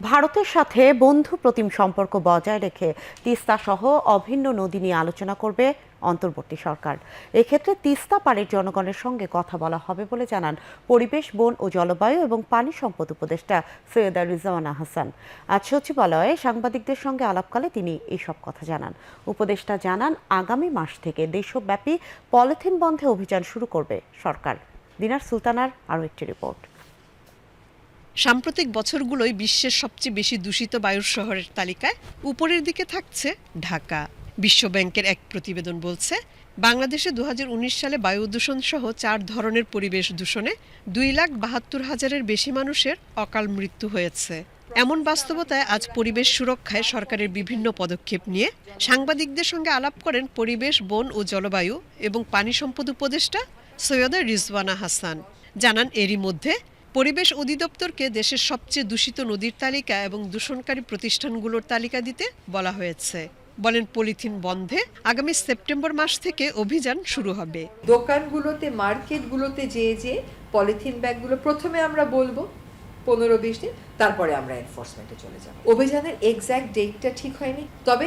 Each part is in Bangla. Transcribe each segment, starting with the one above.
ভারতের সাথে বন্ধু প্রতিম সম্পর্ক বজায় রেখে তিস্তা সহ অভিন্ন নদী নিয়ে আলোচনা করবে অন্তর্বর্তী সরকার। এক্ষেত্রে তিস্তা পাড়ের জনগণের সঙ্গে কথা বলা হবে বলে জানান পরিবেশ, বন ও জলবায়ু এবং পানি সম্পদ উপদেষ্টা সৈয়দা রিজওয়ানা হাসান। আজ সচিবালয়ে সাংবাদিকদের সঙ্গে আলাপকালে তিনি এসব কথা জানান। উপদেষ্টা জানান, আগামী মাস থেকে দেশব্যাপী পলিথিন বন্ধে অভিযান শুরু করবে সরকার। দিনার সুলতানার আরও একটি রিপোর্ট। সাম্প্রতিক বছরগুলোয় বিশ্বের সবচেয়ে বেশি দূষিত বায়ুর শহরের তালিকায় উপরের দিকে থাকছে ঢাকা। বিশ্বব্যাংকের এক প্রতিবেদন বলছে, বাংলাদেশে দু হাজার উনিশ সালে বায়ু দূষণ সহ চার ধরনের পরিবেশ দূষণে দুই লাখ বাহাত্তর হাজারের বেশি মানুষের অকাল মৃত্যু হয়েছে। এমন বাস্তবতায় আজ পরিবেশ সুরক্ষায় সরকারের বিভিন্ন পদক্ষেপ নিয়ে সাংবাদিকদের সঙ্গে আলাপ করেন পরিবেশ, বন ও জলবায়ু এবং পানি সম্পদ উপদেষ্টা সৈয়দা রিজওয়ানা হাসান। জানান, এরই মধ্যে পরিবেশ অধিদপ্তরকে দেশের সবচেয়ে দূষিত নদীর তালিকা এবং দূষণকারী প্রতিষ্ঠানগুলোর তালিকা দিতে বলা হয়েছে। বলেন পলিথিন বন্ধে আগামী সেপ্টেম্বর মাস থেকে অভিযান শুরু হবে। দোকানগুলোতে, মার্কেটগুলোতে যেয়ে যে পলিথিন ব্যাগগুলো প্রথমে আমরা বলব, পনেরো বিশ দিন, তারপরে আমরা এনফোর্সমেন্টে চলে যাব। অভিযানের এক্স্যাক্ট ডেটটা ঠিক হয়নি, তবে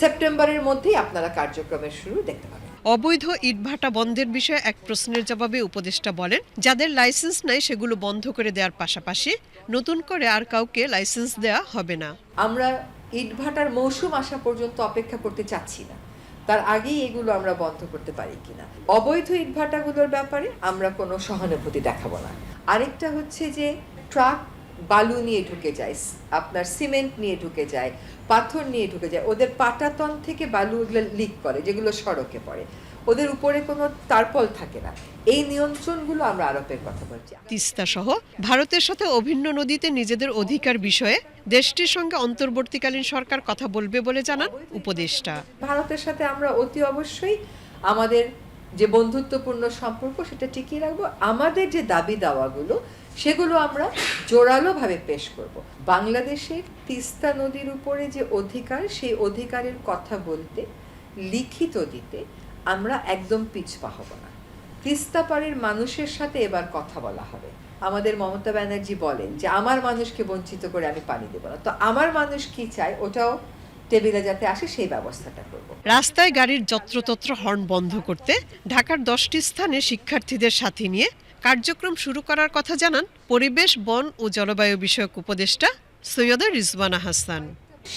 সেপ্টেম্বরের মধ্যেই আপনারা কার্যক্রমের শুরু দেখতে পাবেন। অবৈধ ইটভাটা বন্ধের বিষয়ে এক প্রশ্নের জবাবে উপদেষ্টা বলেন, যাদের লাইসেন্স নাই, সেগুলো বন্ধ করে দেওয়ার পাশাপাশি নতুন করে আর কাউকে লাইসেন্স দেওয়া হবে না। আমরা ইটভাটার মৌসুম আসা পর্যন্ত অপেক্ষা করতে চাচ্ছি না। তার আগেই এগুলো আমরা বন্ধ করতে পারি কিনা। অবৈধ ইটভাটাগুলোর ব্যাপারে আমরা কোনো সহানুভূতি দেখাবো না। আরেকটা হচ্ছে যে, ট্রাক বালু নিয়ে ঢুকে যায় আপনার সিমেন্ট নিয়ে ঢুকে যায় পাথর নিয়ে ঢুকে যায় ওদের পাটাতন থেকে বালু এগুলো লিক করে যেগুলো সড়কে পড়ে। ওদের উপরে কোনো তারপল থাকে না। এই নিয়ন্ত্রণগুলো আমরা আরোপের কথা বলছি। তিস্তা সহ ভারতের সাথে অভিন্ন নদীতে নিজেদের অধিকার বিষয়ে দেশটির সঙ্গে অন্তর্বর্তীকালীন সরকার কথা বলবে বলে জানান উপদেষ্টা। ভারতের সাথে আমরা অতি অবশ্যই আমাদের যে বন্ধুত্বপূর্ণ সম্পর্ক সেটা টিকিয়ে রাখব। আমাদের যে দাবি দাওয়াগুলো, সেগুলো আমরা জোরালোভাবে পেশ করব। বাংলাদেশের তিস্তা নদীর উপরে যে অধিকার, সেই অধিকারের কথা বলতে, লিখিত দিতে আমরা একদম পিছপা হব না। তিস্তা পাড়ের মানুষের সাথে এবার কথা বলা হবে। আমাদের মমতা ব্যানার্জি বলেন যে, আমার মানুষকে বঞ্চিত করে আমি পানি দেবো না। তো আমার মানুষ কি চায়? ওটাও টেবিলে যাতে আসে সেই ব্যবস্থাটা করব। রাস্তায় গাড়ির যত্রতত্র হর্ন বন্ধ করতে ঢাকার দশটি স্থানে শিক্ষার্থীদের সাথে নিয়ে কার্যক্রম শুরু করার কথা জানান পরিবেশ বন ও জলবায়ু বিষয়ক উপদেষ্টা সৈয়দা রিজওয়ানা হাসান।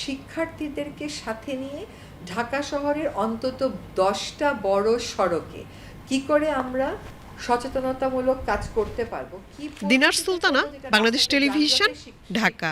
শিক্ষার্থীদেরকে সাথে নিয়ে ঢাকা শহরের অন্তত দশটা বড় সড়কে কি করে আমরা সচেতনতামূলক কাজ করতে পারব? কি দিনার সুলতানা, বাংলাদেশ টেলিভিশন, ঢাকা।